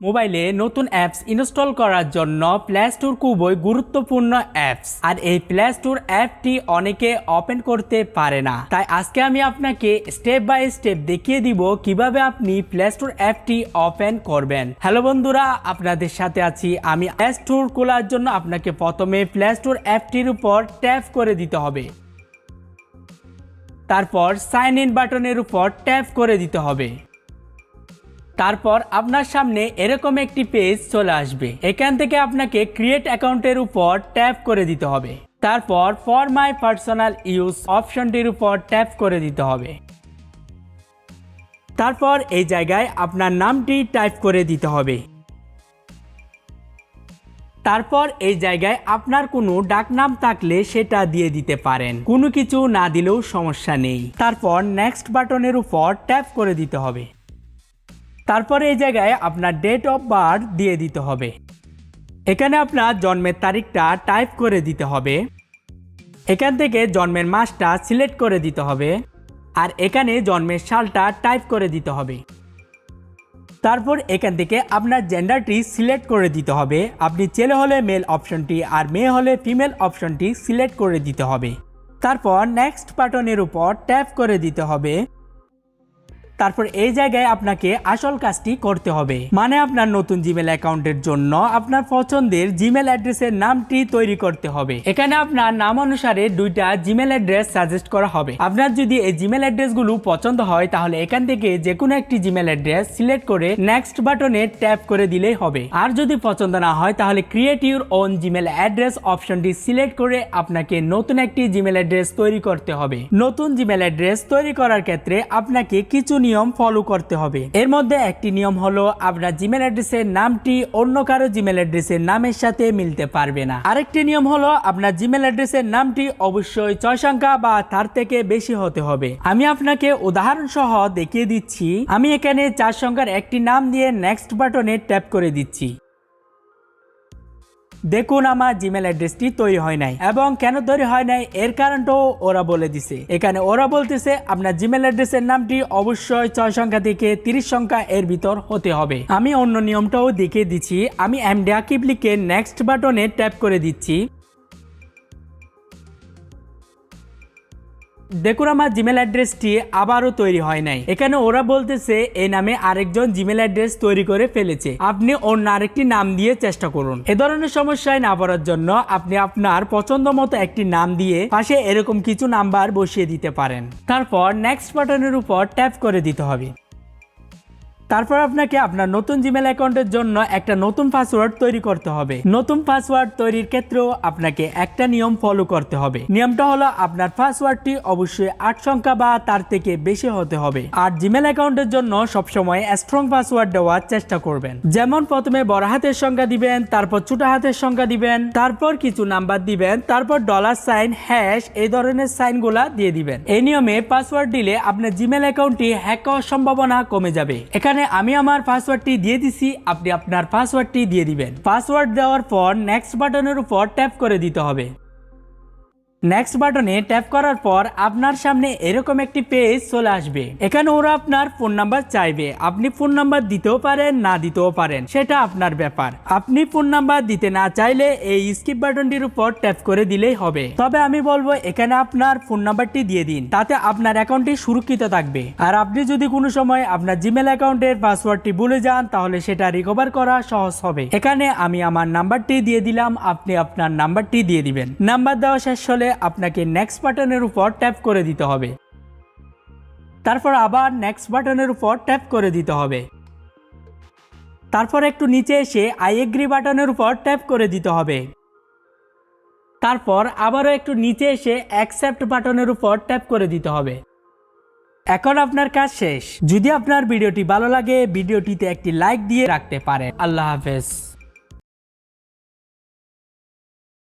মোবাইলে নতুন apps install করার জন্য প্লে স্টোর খুবই গুরুত্বপূর্ণ অ্যাপস আর এই প্লে স্টোর অ্যাপটি অনেকে ওপেন করতে পারে না। তাই আজকে আমি আপনাকে স্টেপ বাই স্টেপ দেখিয়ে দিব কীভাবে আপনি প্লে স্টোর অ্যাপটি ওপেন করবেন। হ্যালো বন্ধুরা, আপনাদের সাথে আছি আমি প্লে স্টোর খোলার জন্য আপনাকে প্রথমে প্লে স্টোর অ্যাপটির উপর ট্যাপ করে দিতে হবে। তারপর সাইন ইন বাটনের উপর ট্যাপ করে দিতে হবে। তারপর আপনার সামনে এরকম একটি পেজ চলে আসবে। এখান থেকে আপনাকে ক্রিয়েট অ্যাকাউন্টের উপর ট্যাপ করে দিতে হবে। তারপর ফর মাই পার্সোনাল ইউজ অপশনটির উপর ট্যাপ করে দিতে হবে। তারপর এই জায়গায় আপনার নামটি টাইপ করে দিতে হবে। তারপর এই জায়গায় আপনার কোনো ডাকনাম থাকলে সেটা দিয়ে দিতে পারেন। কোনো কিছু না দিলেও সমস্যা নেই। তারপর নেক্সট বাটনের উপর ট্যাপ করে দিতে হবে। তারপরে এই জায়গায় আপনার ডেট অফ বার্থ দিয়ে দিতে হবে। এখানে আপনার জন্মের তারিখটা টাইপ করে দিতে হবে। এখান থেকে জন্মের মাসটা সিলেক্ট করে দিতে হবে। আর এখানে জন্মের সালটা টাইপ করে দিতে হবে। তারপর এখান থেকে আপনার জেন্ডারটি সিলেক্ট করে দিতে হবে। আপনি ছেলে হলে মেল অপশনটি আর মেয়ে হলে ফিমেল অপশনটি সিলেক্ট করে দিতে হবে। তারপর নেক্সট বাটনের উপর ট্যাপ করে দিতে হবে। তারপর এই জায়গায় আপনাকে আসল কাজটি করতে হবে। মানে আপনার নতুন জিমেল অ্যাকাউন্টের জন্য আপনার পছন্দের জিমেল অ্যাড্রেসের নামটি তৈরি করতে হবে। এখানে আপনার নাম অনুসারে দুইটা জিমেল অ্যাড্রেস সাজেস্ট করা হবে। আপনার যদি এই জিমেল অ্যাড্রেসগুলো পছন্দ হয়, তাহলে এখান থেকে যে কোনো একটি জিমেল অ্যাড্রেস সিলেক্ট করে নেক্সট বাটনে ট্যাপ করে দিলেই হবে। আর যদি পছন্দ না হয়, তাহলে create your own Gmail address অপশনটি সিলেক্ট করে আপনাকে নতুন একটি জিমেল অ্যাড্রেস তৈরি করতে হবে। নতুন জিমেল অ্যাড্রেস তৈরি করার ক্ষেত্রে আপনাকে কিছু নিয়ম ফলো করতে হবে। এর মধ্যে একটি নিয়ম হলো, আপনার জিমেল অ্যাড্রেসের নামটি অন্য কারও জিমেল অ্যাড্রেসের নামের সাথে মিলতে পারবে না। আরেকটি নিয়ম হলো, আপনার জিমেল অ্যাড্রেসের নামটি অবশ্যই ছয় সংখ্যা বা তার থেকে বেশি হতে হবে। আমি আপনাকে উদাহরণ সহ দেখিয়ে দিচ্ছি। আমি এখানে চার সংখ্যার একটি নাম দিয়ে নেক্সট বাটনে ট্যাপ করে দিচ্ছি। দেখুন আমার জিমেল অ্যাড্রেসটি তৈরি হয় নাই এবং কেন তৈরি হয় নাই এর কারণটাও ওরা বলে দিছে। এখানে ওরা বলতেছে আপনার জিমেল অ্যাড্রেসের নামটি অবশ্যই ছয় সংখ্যা থেকে তিরিশ সংখ্যা এর ভিতর হতে হবে। আমি অন্য নিয়মটাও দেখিয়ে দিচ্ছি। আমি এমডি আকিব লিখে নেক্সট বাটনে ট্যাপ করে দিচ্ছি। দেখুন আমার জিমেল অ্যাড্রেসটি আবারও তৈরি হয় নাই। এখানে ওরা বলতেছে এই নামে আরেকজন জিমেল অ্যাড্রেস তৈরি করে ফেলেছে। আপনি অন্য আরেকটি নাম দিয়ে চেষ্টা করুন। এ ধরনের সমস্যায় না পড়ার জন্য আপনি আপনার পছন্দ মতো একটি নাম দিয়ে পাশে এরকম কিছু নাম্বার বসিয়ে দিতে পারেন। তারপর নেক্সট বাটনের উপর ট্যাপ করে দিতে হবে। তারপর আপনাকে আপনার নতুন জিমেল অ্যাকাউন্টের জন্য একটা নতুন পাসওয়ার্ড তৈরি করতে হবে। নতুন পাসওয়ার্ড তৈরির ক্ষেত্রেও আপনাকে একটা নিয়ম ফলো করতে হবে। নিয়মটা হলো আপনার পাসওয়ার্ডটি অবশ্যই আট সংখ্যা বা তার থেকে বেশি হতে হবে। আর জিমেল অ্যাকাউন্টের জন্য সবসময় স্ট্রং পাসওয়ার্ড দেওয়ার চেষ্টা করবেন। যেমন প্রথমে বড় হাতের সংখ্যা দিবেন, তারপর ছোট হাতের সংখ্যা দিবেন, তারপর কিছু নাম্বার দিবেন, তারপর ডলার সাইন হ্যাশ এই ধরনের সাইনগুলা দিয়ে দিবেন। এই নিয়মে পাসওয়ার্ড দিলে আপনার জিমেল অ্যাকাউন্টটি হ্যাক হওয়ার সম্ভাবনা কমে যাবে। এখানে আমি আমার পাসওয়ার্ডটি দিয়ে দিছি, আপনি আপনার পাসওয়ার্ডটি দিয়ে দিবেন। পাসওয়ার্ড দেওয়ার পর নেক্সট বাটনের উপর ট্যাপ করে দিতে হবে। নেক্সট বাটনে ট্যাপ করার পর আপনার সামনে এরকম একটি পেজ চলে আসবে। এখানে ওরা আপনার ফোন নাম্বার চাইবে। আপনি ফোন নাম্বার দিতেও পারেন, না দিতেও পারেন, সেটা আপনার ব্যাপার। আপনি ফোন নাম্বার দিতে না চাইলে এই স্কিপ বাটনটির উপর ট্যাপ করে দিলেই হবে। তবে আমি বলব, এখানে আপনার ফোন নাম্বারটি দিয়ে দিন, তাতে আপনার অ্যাকাউন্টটি সুরক্ষিত থাকবে। আর আপনি যদি কোনো সময় আপনার জিমেল অ্যাকাউন্টের পাসওয়ার্ডটি ভুলে যান, তাহলে সেটা রিকভার করা সহজ হবে। এখানে আমি আমার নাম্বারটি দিয়ে দিলাম, আপনি আপনার নাম্বারটি দিয়ে দিবেন। নাম্বার দেওয়া শেষ হলে আপনাকে নেক্সট বাটনের উপর ট্যাপ করে দিতে হবে। তারপর আবার নেক্সট বাটনের উপর ট্যাপ করে দিতে হবে। তারপর একটু নিচে এসে আই এগ্রি বাটনের উপর ট্যাপ করে দিতে হবে। তারপর আবারও একটু নিচে এসে অ্যাকসেপ্ট বাটনের উপর ট্যাপ করে দিতে হবে। এখন আপনার কাজ শেষ। যদি আপনার ভিডিওটি ভালো লাগে, ভিডিওটিতে একটি লাইক দিয়ে রাখতে পারে আল্লাহ হাফেজ।